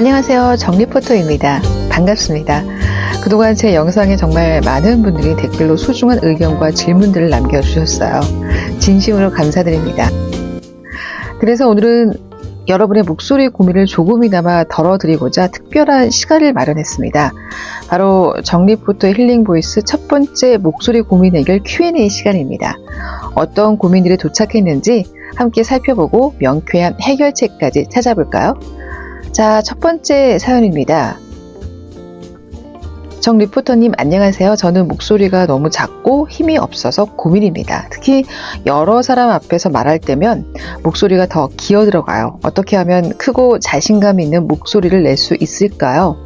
안녕하세요. 정리포토입니다. 반갑습니다. 그동안 제 영상에 정말 많은 분들이 댓글로 소중한 의견과 질문들을 남겨주셨어요. 진심으로 감사드립니다. 그래서 오늘은 여러분의 목소리 고민을 조금이나마 덜어드리고자 특별한 시간을 마련했습니다. 바로 정리포토 힐링 보이스 첫 번째 목소리 고민 해결 Q&A 시간입니다. 어떤 고민들이 도착했는지 함께 살펴보고 명쾌한 해결책까지 찾아볼까요? 자, 첫 번째 사연입니다. 정 리포터님 안녕하세요. 저는 목소리가 너무 작고 힘이 없어서 고민입니다. 특히 여러 사람 앞에서 말할 때면 목소리가 더 기어 들어가요. 어떻게 하면 크고 자신감 있는 목소리를 낼 수 있을까요?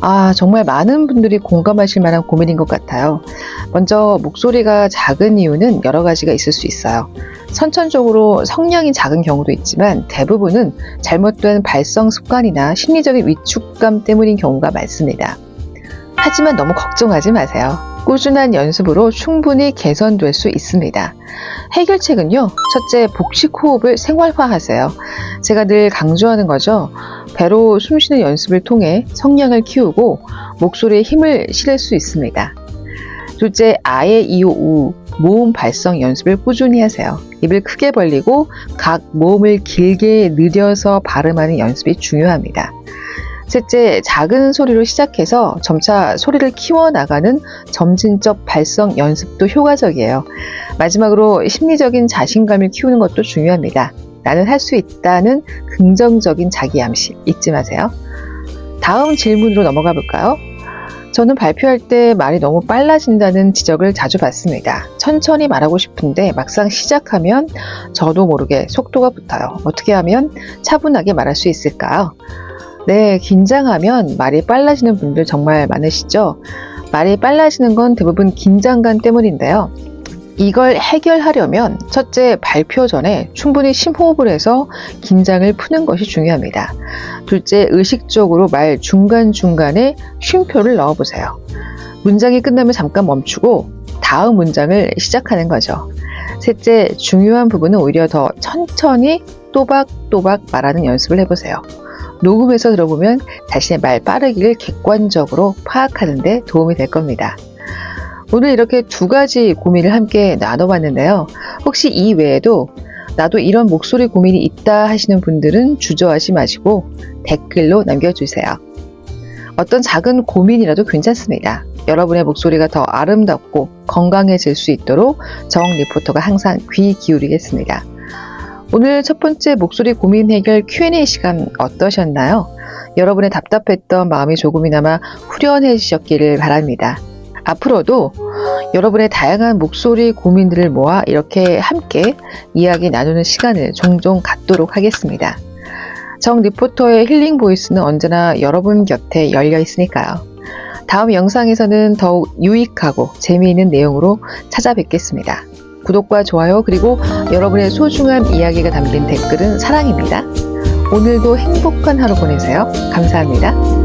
아, 정말 많은 분들이 공감하실 만한 고민인 것 같아요. 먼저 목소리가 작은 이유는 여러 가지가 있을 수 있어요. 선천적으로 성량이 작은 경우도 있지만 대부분은 잘못된 발성 습관이나 심리적인 위축감 때문인 경우가 많습니다. 하지만 너무 걱정하지 마세요. 꾸준한 연습으로 충분히 개선될 수 있습니다. 해결책은요, 첫째, 복식 호흡을 생활화하세요. 제가 늘 강조하는 거죠. 배로 숨쉬는 연습을 통해 성량을 키우고 목소리에 힘을 실을 수 있습니다. 둘째, 아예 이오 우 모음 발성 연습을 꾸준히 하세요. 입을 크게 벌리고 각 모음을 길게 느려서 발음하는 연습이 중요합니다. 셋째, 작은 소리로 시작해서 점차 소리를 키워나가는 점진적 발성 연습도 효과적이에요. 마지막으로 심리적인 자신감을 키우는 것도 중요합니다. 나는 할 수 있다는 긍정적인 자기 암시 잊지 마세요. 다음 질문으로 넘어가 볼까요? 저는 발표할 때 말이 너무 빨라진다는 지적을 자주 받습니다. 천천히 말하고 싶은데 막상 시작하면 저도 모르게 속도가 붙어요. 어떻게 하면 차분하게 말할 수 있을까요? 네, 긴장하면 말이 빨라지는 분들 정말 많으시죠? 말이 빨라지는 건 대부분 긴장감 때문인데요. 이걸 해결하려면 첫째 발표 전에 충분히 심호흡을 해서 긴장을 푸는 것이 중요합니다. 둘째 의식적으로 말 중간중간에 쉼표를 넣어보세요. 문장이 끝나면 잠깐 멈추고 다음 문장을 시작하는 거죠. 셋째 중요한 부분은 오히려 더 천천히 또박또박 말하는 연습을 해보세요. 녹음해서 들어보면 자신의 말 빠르기를 객관적으로 파악하는 데 도움이 될 겁니다. 오늘 이렇게 두 가지 고민을 함께 나눠봤는데요. 혹시 이 외에도 나도 이런 목소리 고민이 있다 하시는 분들은 주저하지 마시고 댓글로 남겨주세요. 어떤 작은 고민이라도 괜찮습니다. 여러분의 목소리가 더 아름답고 건강해질 수 있도록 정 리포터가 항상 귀 기울이겠습니다. 오늘 첫 번째 목소리 고민 해결 Q&A 시간 어떠셨나요? 여러분의 답답했던 마음이 조금이나마 후련해지셨기를 바랍니다. 앞으로도 여러분의 다양한 목소리 고민들을 모아 이렇게 함께 이야기 나누는 시간을 종종 갖도록 하겠습니다. 정 리포터의 힐링 보이스는 언제나 여러분 곁에 열려 있으니까요. 다음 영상에서는 더욱 유익하고 재미있는 내용으로 찾아뵙겠습니다. 구독과 좋아요 그리고 여러분의 소중한 이야기가 담긴 댓글은 사랑입니다. 오늘도 행복한 하루 보내세요. 감사합니다.